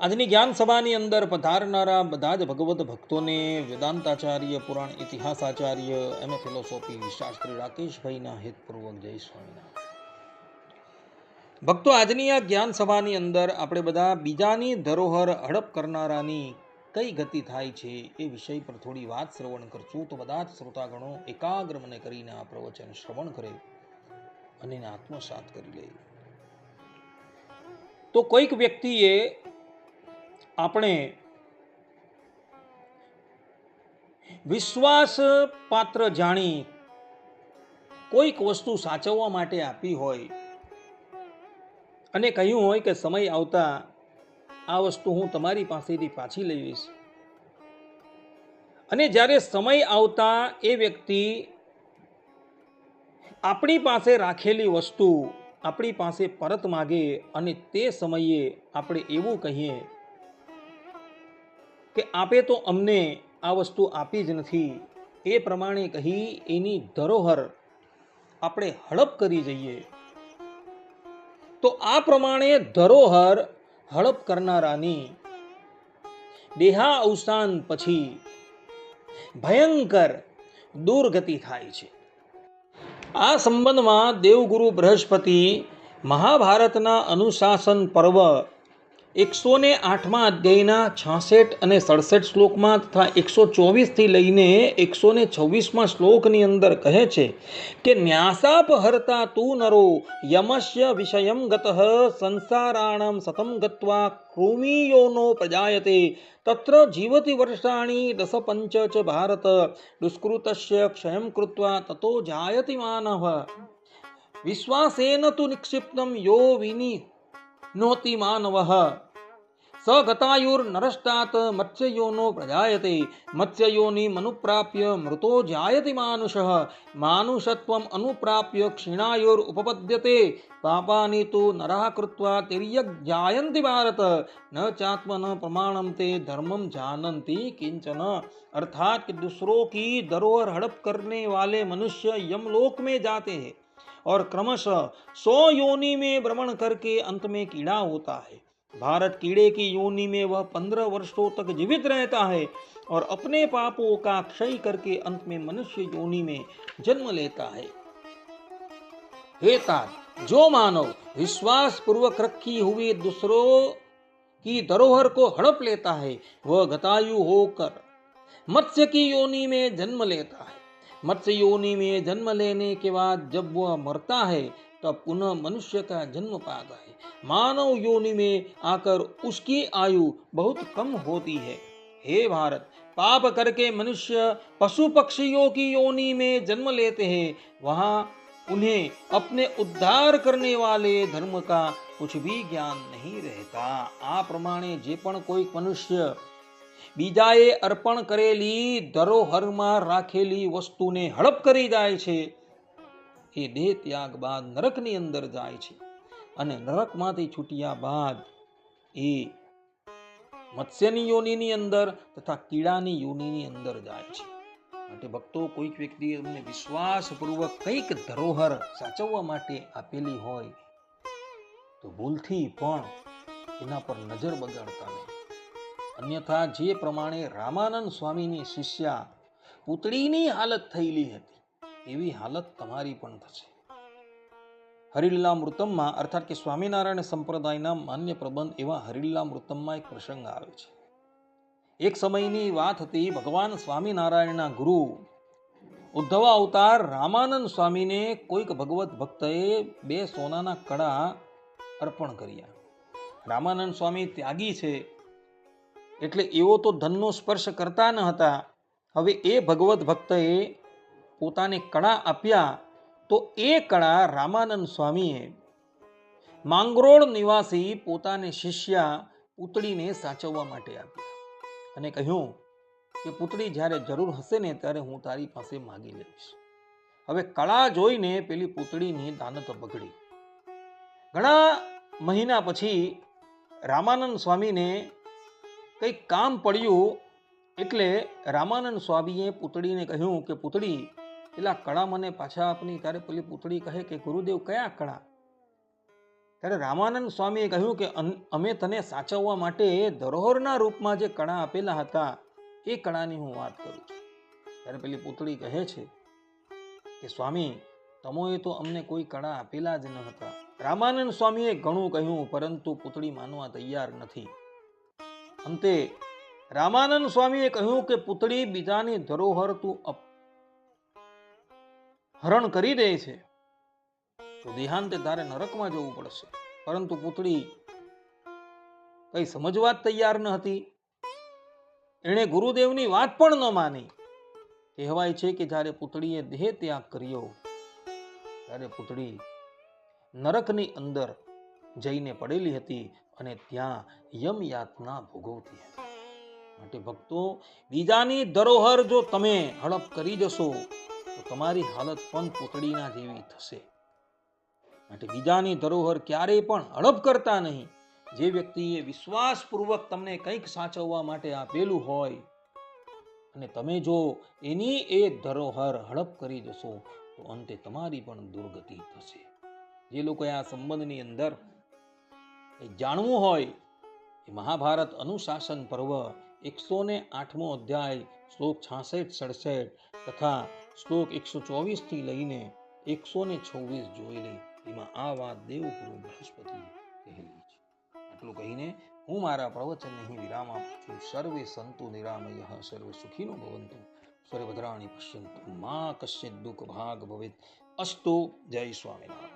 આજની જ્ઞાન સભાની અંદર પધારનારા બધા જ ભગવત ભક્તોને વેદાંતાચાર્ય, પુરાણ ઇતિહાસાચાર્ય એમ એ ફિલોસોફી, શાસ્ત્રી રાકેશભાઈના હિતપૂર્વક જય સ્વામિનારાયણ. ભક્તો, આજની આ જ્ઞાન સભાની અંદર આપણે બધા બીજાની ધરોહર હડપ કરનારાની કઈ ગતિ થાય છે એ વિષય પર થોડી વાત શ્રવણ કરશું. તો બધા જ શ્રોતાગણો એકાગ્ર મને કરીને આ પ્રવચન શ્રવણ કરે અને એને આત્મસાત કરી લે. તો કોઈક વ્યક્તિએ આપણે વિશ્વાસ પાત્ર જાણી કોઈક વસ્તુ સાચવવા માટે આપી હોય અને કહ્યું હોય કે સમય આવતા આ વસ્તુ હું તમારી પાસેથી પાછી લઈશ અને જ્યારે સમય આવતા એ વ્યક્તિ આપણી પાસે રાખેલી વસ્તુ આપણી પાસે પરત માગે અને તે સમયે આપણે એવું કહીએ કે આપે તો અમને આ વસ્તુ આપી જ નથી. એ પ્રમાણે કહી એની ધરોહર આપણે હડપ કરી જઈએ. તો આ પ્રમાણે ધરોહર હડપ કરનારાની દેહા અવસાન પછી ભયંકર દુર્ગતિ થાય છે. આ સંબંધમાં દેવગુરુ બૃહસ્પતિ મહાભારતના અનુશાસન પર્વ એકસો ને આઠમા અધ્યાયના છાસઠ અને સડસઠ શ્લોકમાં તથા એકસો ચોવીસથી લઈને એકસો ને છવ્વીસમાં શ્લોકની અંદર કહે છે કે ન્યાસાપ હરતા તું નરો યમસ્ય વિષયમ ગત સંસારાણમ સતમ ગત્વા કૃમિયોનો પ્રજાયતે તત્ર જીવતી વર્ષાણી દસ પંચ ચ ભારત દુષ્કૃતસ્ય ક્ષયમ કૃત્વા તતો જાયતિ માનવ. વિશ્વાસેન તુ નિક્ષિપ્તમ યો વિની નોતિ માનવ. स गतायुर्नरष्टात् मत्स्ययोनो प्रजायते। मत्स्ययोनिमनुप्राप्य मृतो जायति मानुषः। मानुषत्वम् अनुप्राप्य क्षीणायोरुपपद्यते। पापानि तु नरः कृत्वा तिर्यग्जायन्ति भारत। न चात्मन प्रमाण ते धर्म जानन्ति किंचन अर्थात कि दूसरों की धरोहर हड़प करने वाले मनुष्य यमलोक में जाते हैं। और क्रमशः सौ योनि में भ्रमण करके अंत में कीड़ा होता है। भारत कीड़े की योनि में वह पंद्रह वर्षों तक जीवित रहता है और अपने पापों का क्षय करके अंत में मनुष्य योनि में जन्म लेता है। हे तात जो मानव विश्वास पूर्वक रखी हुई दूसरों की धरोहर को हड़प लेता है, वह गतायु होकर मत्स्य की योनि में जन्म लेता है। मत्स्य योनि में जन्म लेने के बाद जब वह मरता है तब पुनः मनुष्य का जन्म पाता है मानव योनि में आकर उसकी आयु बहुत कम होती है हे भारत पाप करके मनुष्य पशु पक्षियों की योनि में जन्म लेते हैं वहाँ उन्हें अपने उद्धार करने वाले धर्म का कुछ भी ज्ञान नहीं रहता આ પ્રમાણે જે પણ કોઈ મનુષ્ય બીજાએ અર્પણ કરેલી ધરોહરમાં રાખેલી વસ્તુને હડપ કરી જાય છે એ દેહ ત્યાગ બાદ નરકની અંદર જાય છે. અને નરકમાંથી છૂટ્યા બાદ એ મત્સ્યની યોનિની અંદર તથા કીડાની યોનિની અંદર જાય છે. માટે ભક્તો કોઈક વ્યક્તિ અમને વિશ્વાસપૂર્વક કંઈક ધરોહર સાચવવા માટે આપેલી હોય તો ભૂલથી પણ એના પર નજર બગાડતા નહીં. અન્યથા જે પ્રમાણે રામાનંદ સ્વામીની શિષ્યા પૂતળીની હાલત થયેલી હતી એવી હાલત તમારી પણ થશે. હરિલીલા મૃતમમાં અર્થાત કે સ્વામિનારાયણ સંપ્રદાયના માન્ય પ્રબંધ એવા હરિલીલા મૃતમમાં એક પ્રસંગ આવે છે. એક સમયની વાત હતી, ભગવાન સ્વામિનારાયણના ગુરુ ઉદ્ધવ અવતાર રામાનંદ સ્વામીને કોઈક ભગવત ભક્તએ બે સોનાના કડા અર્પણ કર્યા. રામાનંદ સ્વામી ત્યાગી છે, એટલે એવો તો ધનનો સ્પર્શ કરતા ન હતા. હવે એ ભગવત ભક્તએ પોતાને કળા આપ્યા તો એ કળા રામાનંદ સ્વામીએ. માંગરોળ નિવાસી પોતાને શિષ્યા પૂતળીને સાચવવા માટે આપ્યા અને કહ્યું કે, પૂતળી જ્યારે જરૂર હશે ને ત્યારે હું તારી પાસે માગી લઈશ. હવે કળા જોઈને પેલી પૂતળીની દાનત બગડી. ઘણા મહિના પછી રામાનંદ સ્વામીને કંઈક કામ પડ્યું એટલે રામાનંદ સ્વામીએ પૂતળીને કહ્યું કે, પૂતળી પેલા કળા મને પાછા આપની? ત્યારે પેલી પૂતળી કહે કે ગુરુદેવ કયા કળા? ત્યારે રામાનંદ સ્વામીએ કહ્યું કે અમે તને સાચવવા માટે ધરોહરના રૂપમાં જે કળા આપેલા હતા, એ કળાની હું વાત કરું છું. ત્યારે પેલી પૂતળી કહે છે કે સ્વામી, તમોએ તો અમને કોઈ કળા આપેલા જ ન હતા. રામાનંદ સ્વામીએ ઘણું કહ્યું, પરંતુ પૂતળી માનવા તૈયાર નથી. અંતે રામાનંદ સ્વામીએ કહ્યું કે પૂતળી બીજાની ધરોહર તું હરણ કરી દે છે, તો દેહાંતે તારે નરકમાં જવું પડશે. પરંતુ પુતળી કઈ સમજવા તૈયાર ન હતી. એણે ગુરુદેવની વાત પણ ન માની. કહેવાય છે કે જ્યારે પુતળીએ દેહ ત્યાગ કર્યો, ત્યારે પુતળી નરકની અંદર જઈને પડેલી હતી અને ત્યાં યમ યાતના ભોગવતી હતી. માટે ભક્તો, બીજાની ધરોહર જો તમે હડપ કરી જશો તો તમારી હાલત પણ પૂતળીના જેવી થશે. માટે બીજાની ધરોહર ક્યારેય પણ હડપ કરતા નહીં. જે વ્યક્તિએ વિશ્વાસપૂર્વક તમને કંઈક સાચવવા માટે આપેલું હોય, અને તમે જો એની એ ધરોહર હડપ કરી જશો, તો અંતે તમારી પણ દુર્ગતિ થશે. જે લોકોએ આ સંબંધની અંદર એ જાણવું હોય, એ મહાભારત અનુશાસન પર્વ એકસો ને આઠમો અધ્યાય, શ્લોક છાસઠ, સડસઠ તથા શ્લોક એકસો ચોવીસથી લઈને એકસો ને છવ્વીસ જોઈ લઈ. એમાં આ વાત દેવગુરુ બૃહસ્પતિ કહેલી છે. આટલું કહીને હું મારા પ્રવચનને અહીં વિરામ આપું છું. સર્વે સંતુ નિરામય, સર્વે સુખીનો ભવંતુ. સર્વદ્રાણી પશ્યંતુ. મા કશ્ય દુઃખ ભાગ ભવેત. અસ્તુ જય સ્વામિનારાયણ.